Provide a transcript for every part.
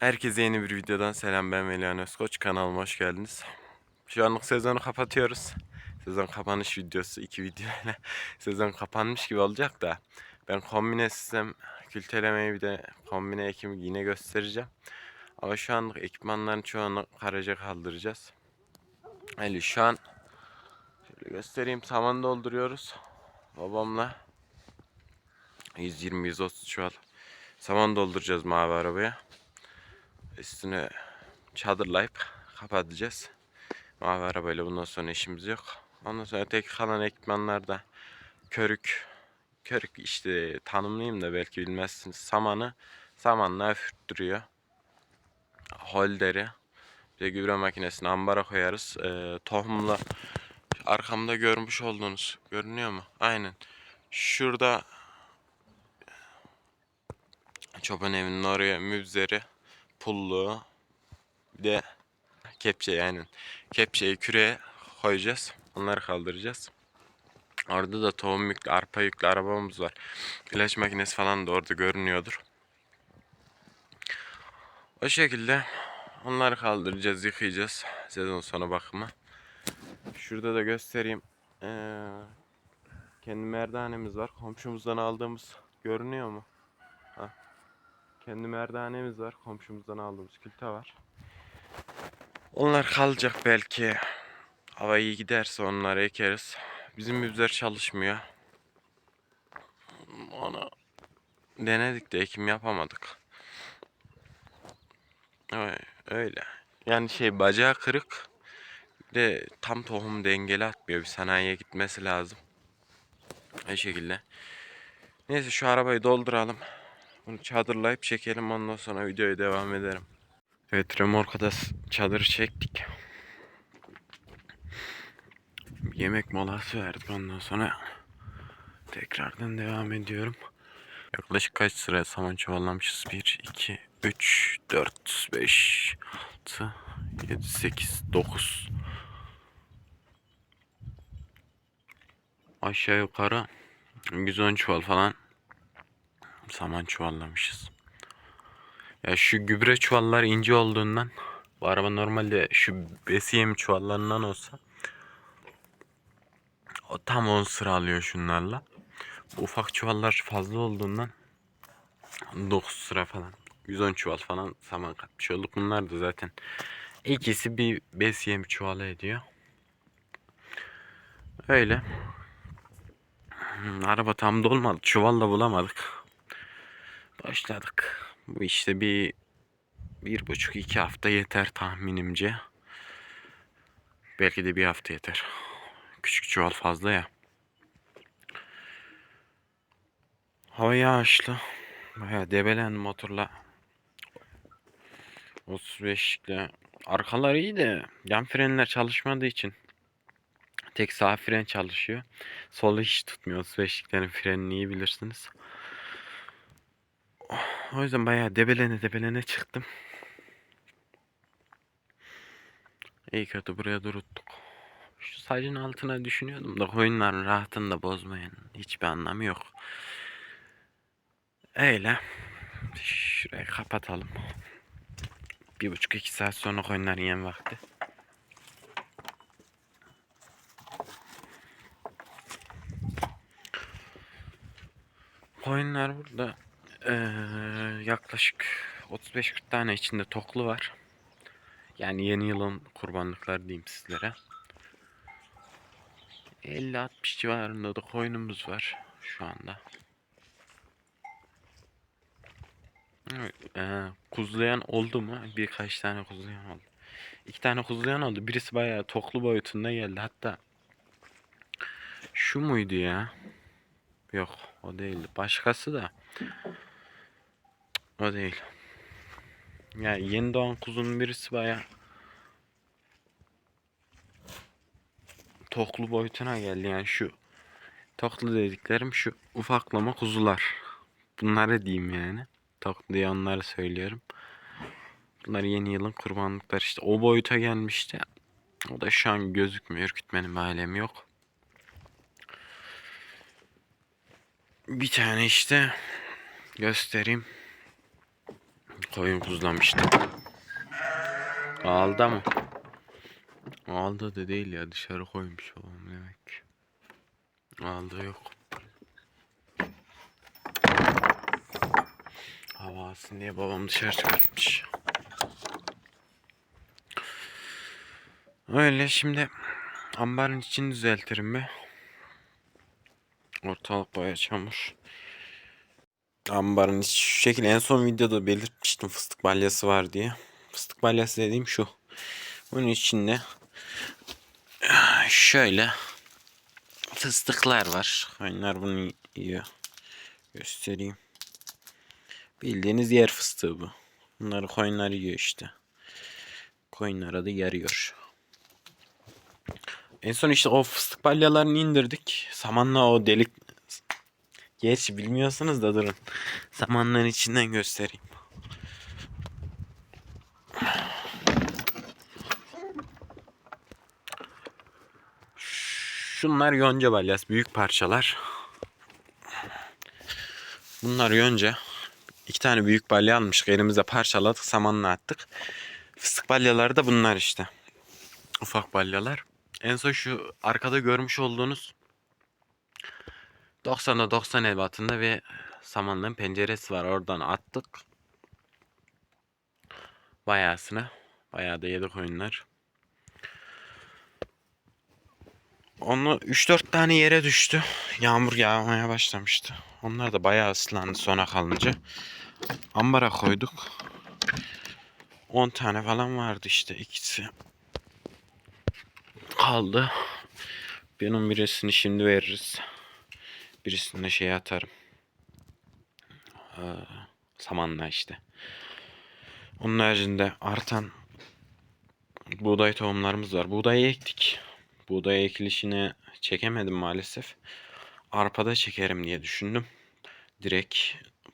Herkese yeni bir videodan selam ben Melihan Özkoç kanalıma hoş geldiniz. Şu anlık sezonu kapatıyoruz. Sezon kapanış videosu iki videoyla sezon kapanmış gibi olacak da ben kombine sistem kültelemeyi bir de kombine ekimi yine göstereceğim. Ama şu anlık ekipmanların çoğunu karaca kaldıracağız. Yani şu an şöyle göstereyim saman dolduruyoruz babamla 120-130 çuval saman dolduracağız mavi arabaya üstüne çadırlayıp kapatacağız. Mavi arabayla bundan sonra işimiz yok. Ondan sonra tek kalan ekipmanlarda körük, körük işte tanımlayayım da belki bilmezsiniz. Samanı samanla öfüttürüyor. Holderi. Bir de gübre makinesini ambara koyarız. Ee, tohumla arkamda görmüş olduğunuz görünüyor mu? Aynen. Şurada çoban evinin oraya mübzeri pulluğu bir de kepçe yani kepçeyi küreye koyacağız. Onları kaldıracağız. Orada da tohum yüklü, arpa yüklü arabamız var. İlaç makinesi falan da orada görünüyordur. O şekilde onları kaldıracağız, yıkayacağız. Sezon sonu bakımı. Şurada da göstereyim. Ee, kendi merdanemiz var. Komşumuzdan aldığımız görünüyor mu? Kendi merdanemiz var. Komşumuzdan aldığımız külte var. Onlar kalacak belki. Hava iyi giderse onları ekeriz. Bizim mübzer çalışmıyor. Onu denedik de ekim yapamadık. Öyle. Yani şey bacağı kırık. Bir de tam tohum dengeli atmıyor. Bir sanayiye gitmesi lazım. O şekilde. Neyse şu arabayı dolduralım. Bunu çadırlayıp çekelim ondan sonra videoya devam ederim. Evet remorka da s- çadırı çektik. Yemek molası verdik ondan sonra tekrardan devam ediyorum. Yaklaşık kaç sıra saman çuvallamışız? 1, 2, 3, 4, 5, 6, 7, 8, 9. Aşağı yukarı 110 çuval falan saman çuvallamışız. Ya şu gübre çuvallar ince olduğundan bu araba normalde şu besiyem çuvallarından olsa o tam 10 sıra alıyor şunlarla. Bu ufak çuvallar fazla olduğundan 9 sıra falan 110 çuval falan saman katmış olduk. Bunlar da zaten ikisi bir besiyem çuvalı ediyor. Öyle. Araba tam dolmadı. Çuval da bulamadık. Başladık. Bu işte bir bir buçuk iki hafta yeter tahminimce. Belki de bir hafta yeter. Küçük çuval fazla ya. Hava yağışlı. Baya debelen motorla. 35'likle. Arkalar iyi de yan frenler çalışmadığı için tek sağ fren çalışıyor. Solu hiç tutmuyor. 35'liklerin frenini iyi bilirsiniz. O yüzden bayağı debelene debelene çıktım. İyi kötü buraya duruttuk. Şu sacın altına düşünüyordum da koyunların rahatını da bozmayın. Hiçbir anlamı yok. Öyle. Şurayı kapatalım. Bir buçuk iki saat sonra koyunların yem vakti. Koyunlar burada eee, yaklaşık 35-40 tane içinde toklu var. Yani yeni yılın kurbanlıkları diyeyim sizlere. 50-60 civarında da koyunumuz var şu anda. Evet, eee, kuzlayan oldu mu? Birkaç tane kuzlayan oldu. İki tane kuzlayan oldu. Birisi bayağı toklu boyutunda geldi. Hatta şu muydu ya? Yok o değildi. Başkası da. O değil. Yani yeni doğan kuzunun birisi baya toklu boyutuna geldi yani şu toklu dediklerim şu ufaklama kuzular. Bunları diyeyim yani. Toklu diye onları söylüyorum. Bunlar yeni yılın kurbanlıkları işte o boyuta gelmişti. O da şu an gözükmüyor. Ürkütmenin bir alemi yok. Bir tane işte göstereyim. Koyun kuzlamıştı. Aldı mı? Aldı da değil ya dışarı koymuş babam demek. Aldı yok. Hava alsın diye babam dışarı çıkartmış. Öyle şimdi ambarın içini düzeltirim be. Ortalık baya çamur. Ambarın içi şu şekilde en son videoda belirtmiştim fıstık balyası var diye. Fıstık balyası dediğim şu. Bunun içinde şöyle fıstıklar var. Koyunlar bunu yiyor. Göstereyim. Bildiğiniz yer fıstığı bu. Bunları koyunlar yiyor işte. Koyunlara da yarıyor. En son işte o fıstık balyalarını indirdik. Samanla o delik... Gerçi bilmiyorsanız da durun. Samanların içinden göstereyim. Şunlar yonca balyası. Büyük parçalar. Bunlar yonca. İki tane büyük balya almıştık. Elimizde parçaladık. Samanla attık. Fıstık balyaları da bunlar işte. Ufak balyalar. En son şu arkada görmüş olduğunuz 90'a 90 ebatında ve samanlığın penceresi var. Oradan attık. Bayağısına. Bayağı da yedik oyunlar. Onu 3-4 tane yere düştü. Yağmur yağmaya başlamıştı. Onlar da bayağı ıslandı sona kalınca. Ambara koyduk. 10 tane falan vardı işte ikisi. Kaldı. Benim birisini şimdi veririz. Birisini de şeye atarım. Ee, samanla işte. Onun haricinde artan buğday tohumlarımız var. Buğdayı ektik. Buğday ekilişini çekemedim maalesef. Arpada çekerim diye düşündüm. Direkt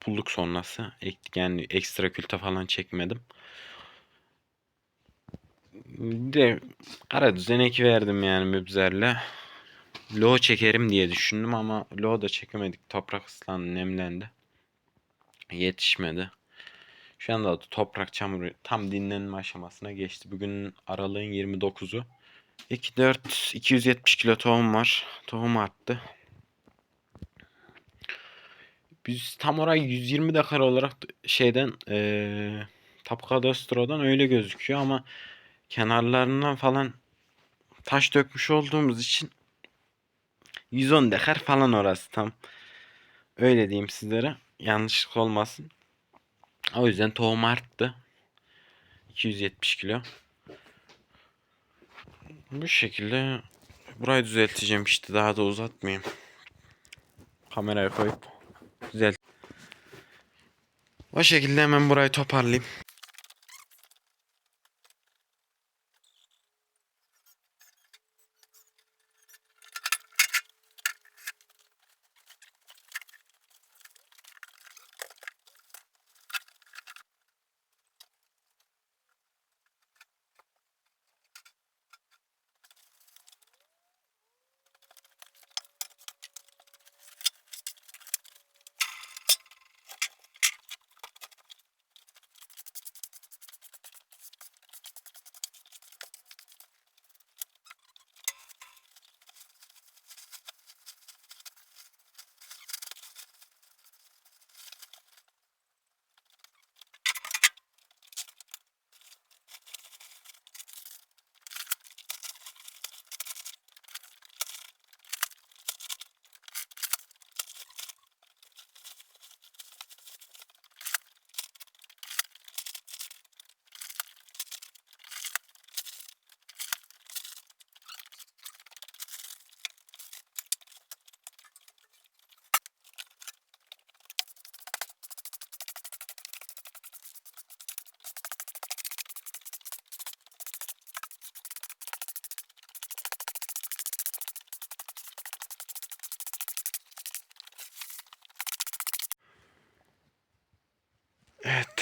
pulluk sonrası ektik. Yani ekstra külte falan çekmedim. De ara düzen verdim yani mübzerle. Lo çekerim diye düşündüm ama lo da çekemedik. Toprak ıslandı, nemlendi. Yetişmedi. Şu anda toprak çamuru tam dinlenme aşamasına geçti. Bugün aralığın 29'u. 2 4 270 kilo tohum var. Tohum arttı. Biz tam orayı 120 dakar olarak şeyden eee Tapu Kadastro'dan öyle gözüküyor ama kenarlarından falan taş dökmüş olduğumuz için 110 dekar falan orası tam. Öyle diyeyim sizlere. Yanlışlık olmasın. O yüzden tohum arttı. 270 kilo. Bu şekilde burayı düzelteceğim işte daha da uzatmayayım. Kameraya koyup düzelt. O şekilde hemen burayı toparlayayım.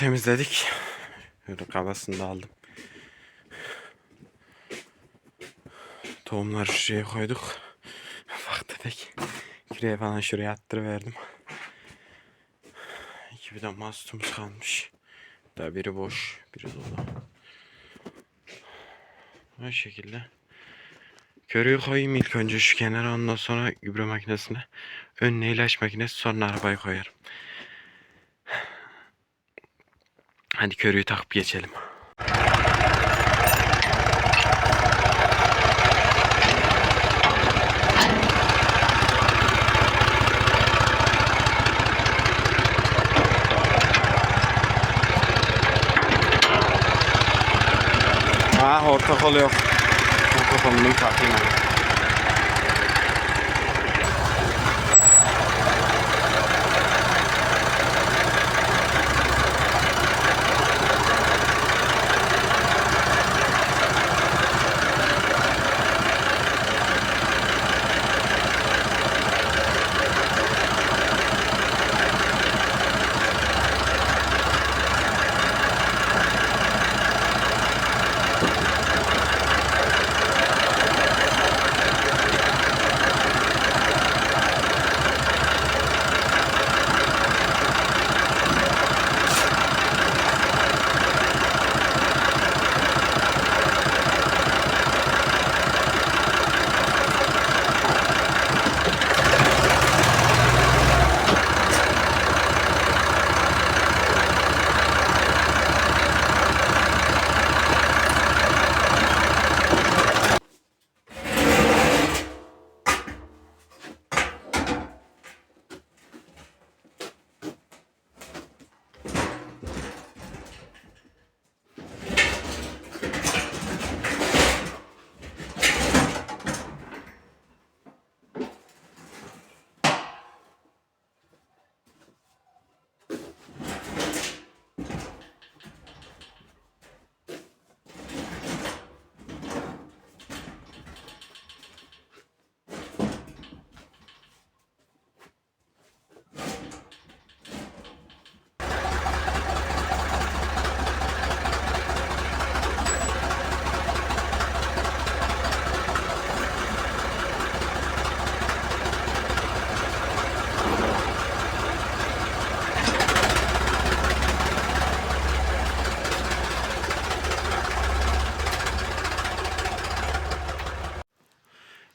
Temizledik. Kabasını da aldım. Tohumları şuraya koyduk. Bak tefek. Küreğe falan şuraya attırıverdim. İki de mastumuz kalmış. Hatta biri boş, biri dolu. Bu şekilde. Körüğü koyayım ilk önce şu kenara ondan sonra gübre makinesine. Önüne ilaç makinesi sonra arabayı koyarım. Hadi körüğü takıp geçelim. Ah ortakol yok. Ortakolunu takayım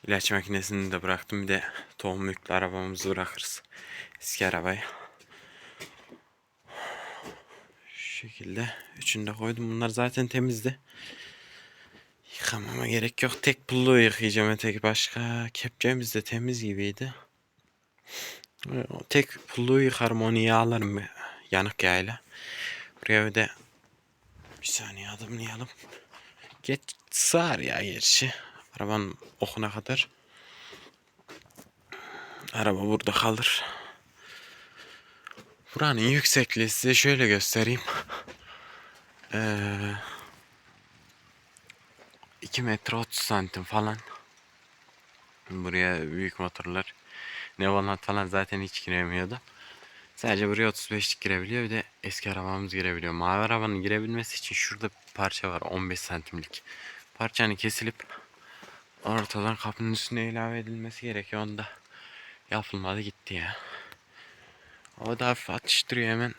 İlaç makinesini de bıraktım. Bir de tohum yüklü arabamızı bırakırız. Eski arabayı. Şu şekilde. Üçünü de koydum. Bunlar zaten temizdi. Yıkamama gerek yok. Tek pulluğu yıkayacağım. Tek başka kepçemiz de temiz gibiydi. Tek pulluğu yıkarım. Onu yağlarım. Yanık yağıyla. Buraya bir de bir saniye adımlayalım. Geç sığar ya gerçi. Arabanın okuna kadar. Araba burada kalır. Buranın yüksekliği size şöyle göstereyim. Ee, 2 metre 30 santim falan. Buraya büyük motorlar. Nevalat falan zaten hiç giremiyordu. Sadece buraya 35'lik girebiliyor. Bir de eski arabamız girebiliyor. Mavi arabanın girebilmesi için şurada bir parça var 15 santimlik. Parçanın kesilip ortadan kapının üstüne ilave edilmesi gerekiyor. Onda yapılmadı gitti ya. O da hafif atıştırıyor hemen.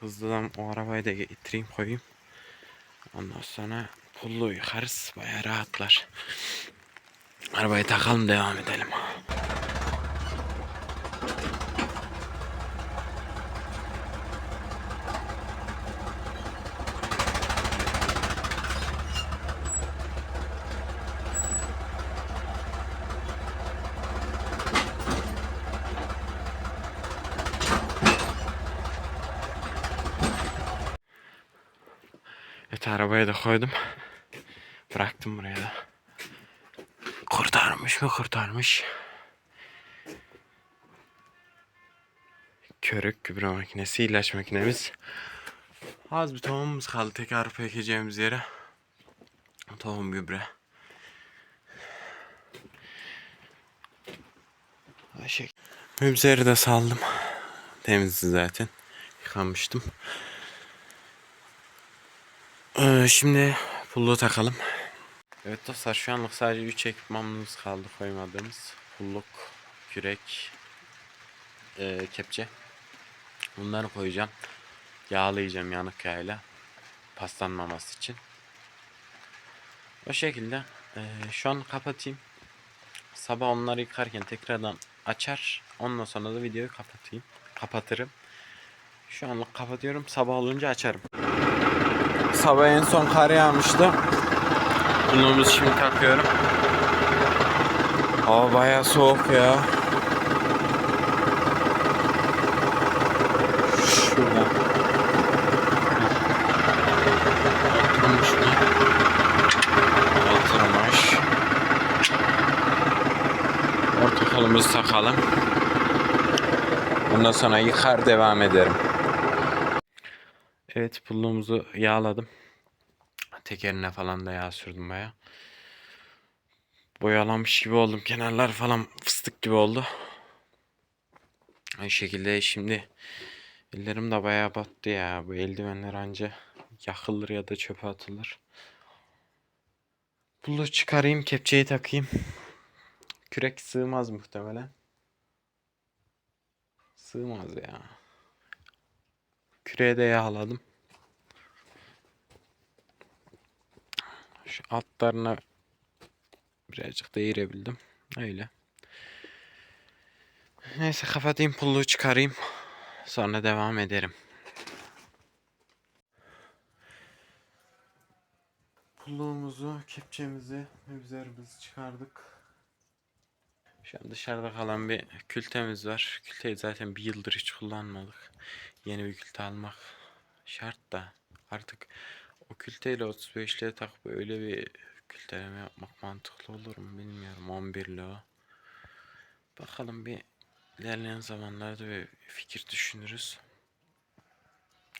Hızlıdan o arabayı da getireyim koyayım. Ondan sonra pullu yıkarız. Baya rahatlar. Arabayı takalım devam edelim. Evet arabaya da koydum. Bıraktım buraya da. Kurtarmış mı kurtarmış. Körük gübre makinesi, ilaç makinemiz. Az bir tohumumuz kaldı tek arpa ekeceğimiz yere. Tohum gübre. Ayşe. Mübzeri de saldım. Temizdi zaten. Yıkamıştım. Ee, şimdi pulluğu takalım. Evet dostlar şu anlık sadece 3 ekipmanımız kaldı koymadığımız. Pulluk, kürek, e, kepçe. Bunları koyacağım. Yağlayacağım yanık yağıyla. Paslanmaması için. O şekilde eee, şu an kapatayım. Sabah onları yıkarken tekrardan açar. Ondan sonra da videoyu kapatayım. Kapatırım. Şu anlık kapatıyorum. Sabah olunca açarım. Sabah en son kar yağmıştı. Bunumuzu şimdi takıyorum. Hava bayağı soğuk ya. Şurada. Oturmuş mu? Oturmuş. Portakalımızı takalım. Ondan sonra yıkar devam ederim. Evet pulluğumuzu yağladım. Tekerine falan da yağ sürdüm baya. Boyalanmış gibi oldum. Kenarlar falan fıstık gibi oldu. Aynı şekilde şimdi ellerim de bayağı battı ya. Bu eldivenler anca yakılır ya da çöpe atılır. Pulluğu çıkarayım, kepçeyi takayım. Kürek sığmaz muhtemelen. Sığmaz ya. Küreğe de yağladım. Şu altlarına birazcık değirebildim. Öyle. Neyse kapatayım pulluğu çıkarayım. Sonra devam ederim. Pulluğumuzu, kepçemizi, üzerimizi çıkardık. Şu an dışarıda kalan bir kültemiz var. Külteyi zaten bir yıldır hiç kullanmadık. Yeni bir külte almak şart da artık o külteyle 35'liğe takıp öyle bir külteleme yapmak mantıklı olur mu bilmiyorum. 11'li o. Bakalım bir ilerleyen zamanlarda bir fikir düşünürüz.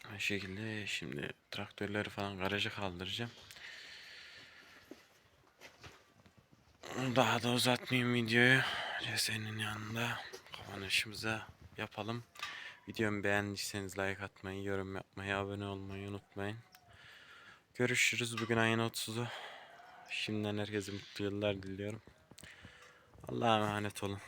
Aynı şekilde şimdi traktörleri falan garaja kaldıracağım. Daha da uzatmayayım videoyu. Senin yanında kapanışımızı yapalım. Videomu beğendiyseniz like atmayı, yorum yapmayı, abone olmayı unutmayın. Görüşürüz bugün ayın 30'u. Şimdiden herkese mutlu yıllar diliyorum. Allah'a emanet olun.